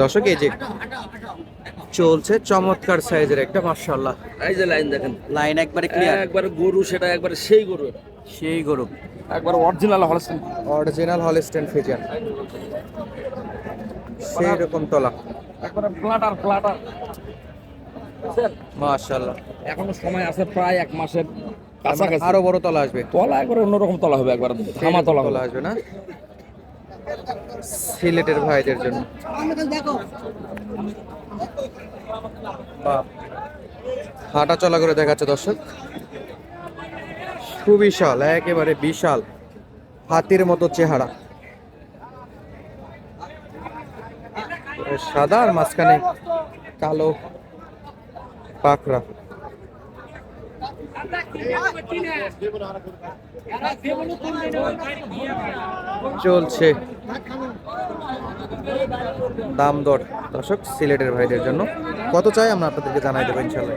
দর্শক এই যে চলছে চমৎকার সাইজের একটা মার্শাল্লাহ এই যে লাইন দেখেন। লাইন একবারে ক্লিয়ার একবার গরু সেটা একবারে সেই গরু। সেই গরু। একবার original Holstein original Holstein Friesian সেই রকম তলা। একবারে প্লাটার প্লাটার মাশাল্লাহ এখনও সময় আছে প্রায় এক মাসের কাছাকাছি। আরও বড় তলা আসবে। তলা একবার অন্যরকম তলা হবে একবার থামা তলা হবে। তলা আসবে না? সিলেটের ভাইদের জন্য। হাঁটা চলা করে দেখাচ্ছে দর্শক। সুবিশাল, একেবারে বিশাল হাতির মতো চেহারা। সাদা আর মাঝখানে কালো পাখরা চলছে। দাম দর দর্শক সিলেটের ভাইদের জন্য। কত চাই আমরা আপনাদেরকে জানাই দেবো ইনশাল্লাহ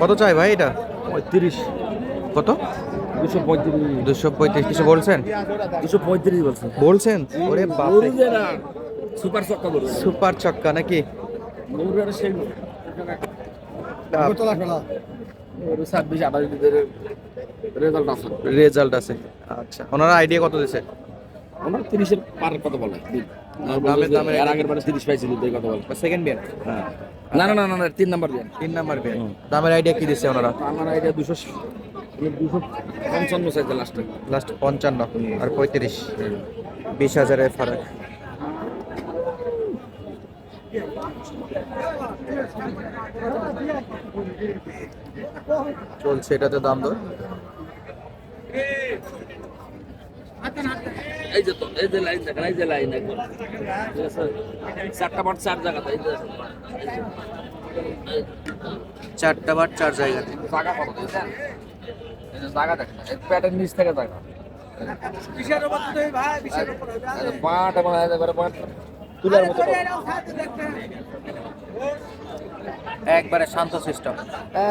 কত চাই ভাই এটা? পঁয়ত্রিশ। কত? দুশো পঁয়ত্রিশ। দুশো পঁয়ত্রিশ। কিছু বলছেন? দুশো পঁয়ত্রিশ বলছে বলছেন? ওরে সুপার চক্কা সুপার চক্কা নাকি? রেজাল্ট আছে। রেজাল্ট আছে। আচ্ছা। ওনারা আইডিয়া কত দিছে? আমার তিরিশের পার কত বলে। দামে- দামে- এর আগের বারে পাইছিল কত বলে। সেকেন্ড বিয়ার হ্যাঁ। না না না না না, তিন নাম্বার তিন নাম্বার বিয়ার দামের আইডিয়া কি দিচ্ছে ওনারা? আমার আইডিয়া দুশো দুশো পঞ্চান্ন চাইছে লাস্টে লাস্ট পঞ্চান্ন আর পঁয়ত্রিশ। বিশ হাজারের ফারাক। চলছে এটাতে দাম দর? এই যে তো এই যে লাইন দেখেন এই যে লাইন একবার চারটা পাট চার জায়গাতে এই যে চারটা বার চার জায়গাতে। জায়গা কত দেখছেন? এই যে জায়গা দেখেন প্যাটের নিচ থেকে জায়গা। পাট এই পাট তুলার মতো একবারে শান্ত সিস্টেম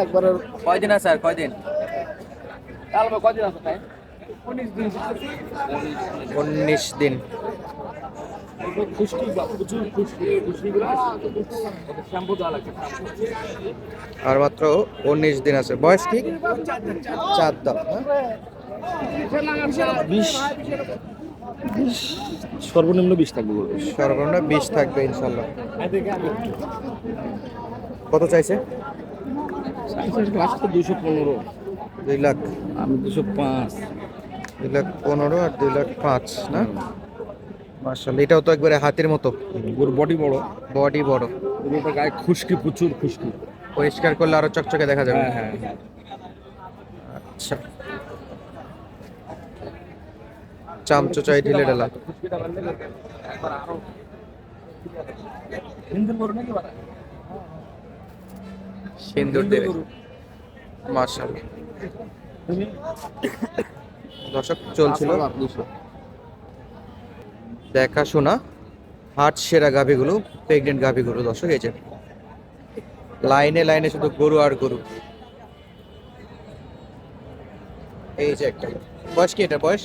একবারে কয়দিন আছে আর কয়দিন? কালবে কদিন আছে তাই উনিশ দিন। আর মাত্র উনিশ দিন আছে। বয়স কি? চার দাম বিশ। সর্বনিম্ন বিশ থাকবে সর্বনিম্ন বিশ থাকবে ইনশাল্লাহ কত চাইছে? দুশো পনেরো। দুই লাখ। আমি দুশো পাঁচ। দুই লাখ পনেরো আর দুই লাখ পাঁচ না? মার্শাল এটাও তো একবারে হাতির মতো। গরুর বডি বড়। বডি বড়। গরুটা গায়ে খুশকি প্রচুর খুশকি। পরিষ্কার করলে আরও চকচকে দেখা যাবে। হ্যাঁ হ্যাঁ হ্যাঁ। আচ্ছা। চামচো চাই ঢিলে ঢালা? সিন্দুর দেবে মার্শাল দর্শক চলছিল। দেখাশোনা হাট সেরা গাভিগুলো প্রেগনেন্ট গাভিগুলো দর্শক এই যে লাইনে লাইনে শুধু গরু আর গরু। এই যে একটা। বয়স কি এটা বয়স?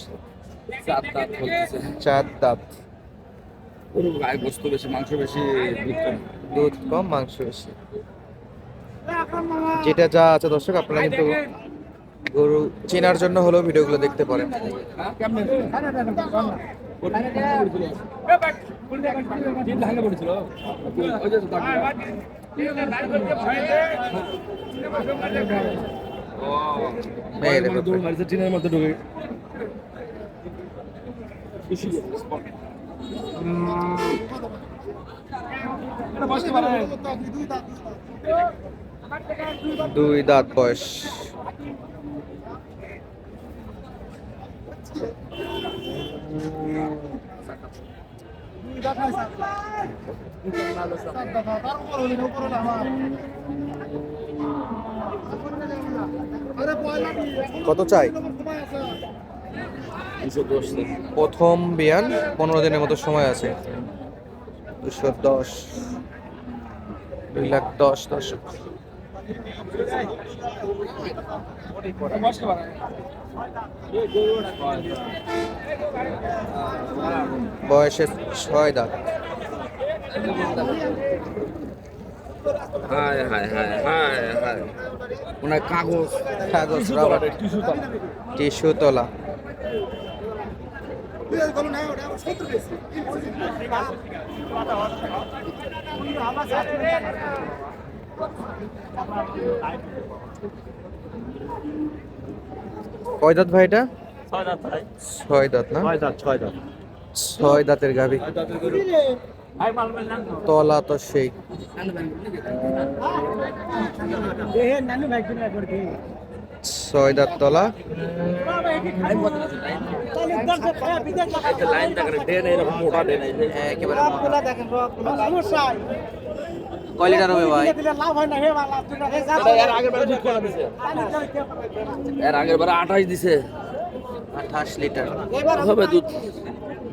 চার দাঁত বলতেছে। চার দাঁত। গায়ে গোস্ত বেশি মাংস বেশি দুধ কম। দুধ কম মাংস বেশি। যেটা যা আছে দর্শক আপনারা কিন্তু গরু চেনার জন্য হলেও ভিডিওগুলো দেখতে পারেন। দুই দাঁত ভাঙে পড়েছিল ওই যে এই দেখো। দৌড় মারিছে টিনের মধ্যে ঢুকে খুশি দুই দাঁত বয়স কত চাই? প্রথম বিয়ান, পনেরো দিনের মতো সময় আছে। দুশো দশ, দুই লাখ দশ দশ বয়সে ছয় দাঁত। হায় হায় হায় হায় হায়। মনে কাগজ কাগজ রাবার টিস্যু তলা। কয় দাঁত ভাই এটা? ছয় দাঁত না? ছয় দাঁতের গাভি। তলা তো সেই। ছয় দাঁত তলা। এর আগের বারে আঠাশ দিছে আঠাশ লিটার হবে দুধ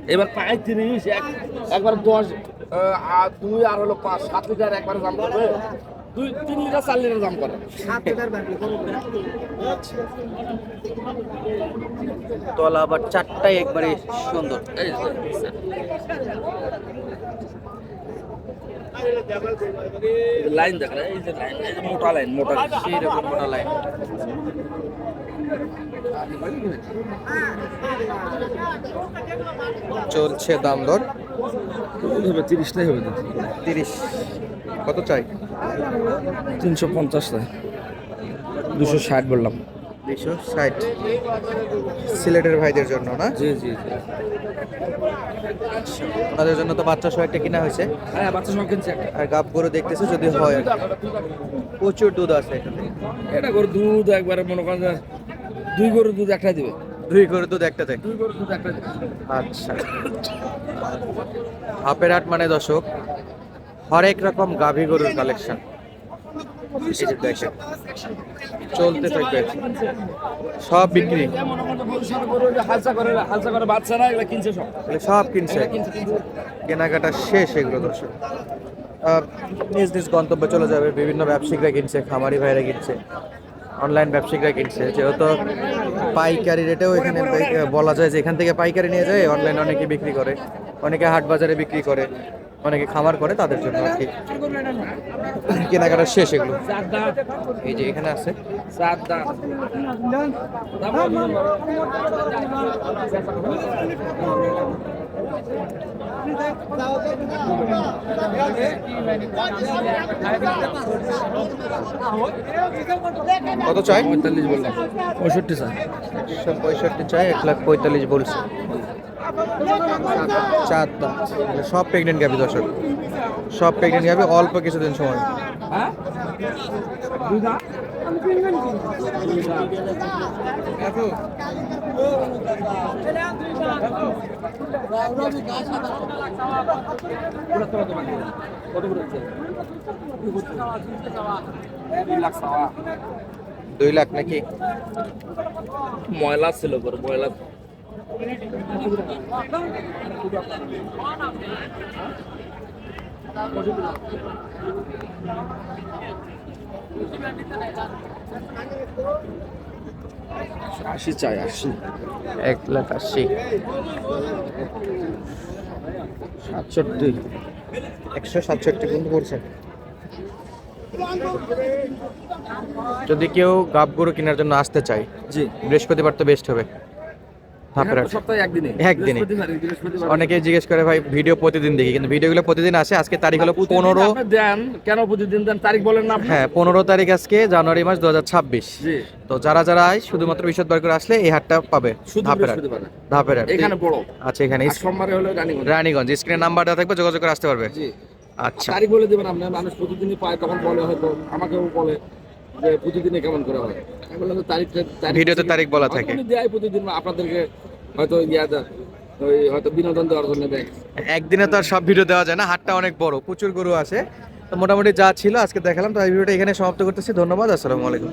এবার পাঁচ তিরিশ এক- একবার দশ দুই আর হলো পাঁচ, সাত লিটার একবারে দাম করবে। দুই তিন লিটার চার লিটার দাম করে। তলা আবার চারটাই একবারে সুন্দর। লাইন দেখ এই যে লাইন এই যে মোটা লাইন মোটা লাইন সেই রকম মোটা লাইন। চলছে দাম দর। হবে তিরিশটাই হবে তিরিশ। কত চাই? তিনশো পঞ্চাশটা দুশো ষাট বললাম। দুশো ষাট। সিলেটের ভাইদের জন্য না? জি জি জি। ওনাদের জন্য তো বাচ্চা সহ একটা কিনা হয়েছে। হ্যাঁ বাচ্চা কিনছে একটা। আর গাব গরু দেখতেছে যদি হয় প্রচুর দুধ আছে এখানে। এটা করে দুধ একবারে মনে করেন দুই গরুর দুধ একটা দিবে। দুই গরু দুধ দুই একটা দিবে। আচ্ছা। হাপের হাট মানে দর্শক হরেক রকম গাভী গরুর কালেকশন চলতে থাকবে। সব বিক্রি। সব কিনছে। কেনাকাটা শেষ এগুলো, দর্শক। নিজ নিজ গন্তব্যে চলে যাবে। বিভিন্ন ব্যবসায়িকরা কিনছে, খামারি ভাইরা কিনছে অনলাইন ব্যবসায়িকরা কিনছে। যেহেতু পাইকারি রেটেও এখানে বলা যায় যে এখান থেকে পাইকারি নিয়ে যায় অনলাইনে অনেকে বিক্রি করে, অনেকে হাট বাজারে বিক্রি করে। অনেকে খামার করে তাদের জন্য আর কি। কেনাকাটা শেষ এগুলো। এই যে এখানে আছে। কত চাই? পঁয়তাল্লিশ বললাম। পঁয়ষট্টি স্যার। পঁয়ষট্টি চাই এক লাখ পঁয়তাল্লিশ বলছে। চার দাম সব প্রেগনেন্ট গাবি দর্শক। সব প্রেগনেন্ট গাবি অল্প কিছুদিন সময়। হ্যাঁ। দুই লাখ নাকি? ময়লা ছিল ময়লা। আশি চাই আশি। এক লাখ আশি। সাতষট্টি। একশো সাতষট্টি কিন্তু পড়ছে। যদি কেউ গাব গরু কেনার জন্য আসতে চায় জি। বৃহস্পতিবার তো বেস্ট হবে। সপ্তাহে একদিনে। একদিনে। অনেকে জিজ্ঞেস করে ভাই ভিডিও প্রতিদিন দেখি কিন্তু ভিডিওগুলো প্রতিদিন আসে। আজকে তারিখ হলো পনেরো দেন কেন প্রতিদিন দেন? তারিখ বলেন না হ্যাঁ পনেরো তারিখ আজকে জানুয়ারি মাস দু হাজার ছাব্বিশ তো যারা যারা আয় শুধুমাত্র বৃহস্পতিবার করে আসলে এই হাটটা পাবে। ধাপের ধাপের এখানে বড়। আচ্ছা এখানে সোমবারে হলো রানীগঞ্জ। রানীগঞ্জ। স্ক্রিনে থাকবে যোগাযোগ করে আসতে পারবে। আচ্ছা। তারিখ বলে দেবেন আপনি। মানুষ প্রতিদিনই পায় তখন বলে হয়তো আমাকেও বলে। যে প্রতিদিনে কেমন করে হয়? আমি বললাম তারিখটা তারিখ ভিডিওতে তারিখ বলা থাকে। দেয় প্রতিদিন আপনাদেরকে হয়তো ইয়া ওই হয়তো বিনোদন দেওয়ার জন্য দেয়। একদিনে তো আর সব ভিডিও দেওয়া যায় না হাটটা অনেক বড় প্রচুর গরু আছে। তো মোটামুটি যা ছিল আজকে দেখালাম তো এই ভিডিওটা এখানে সমাপ্ত করতেছি ধন্যবাদ আসসালামু আলাইকুম।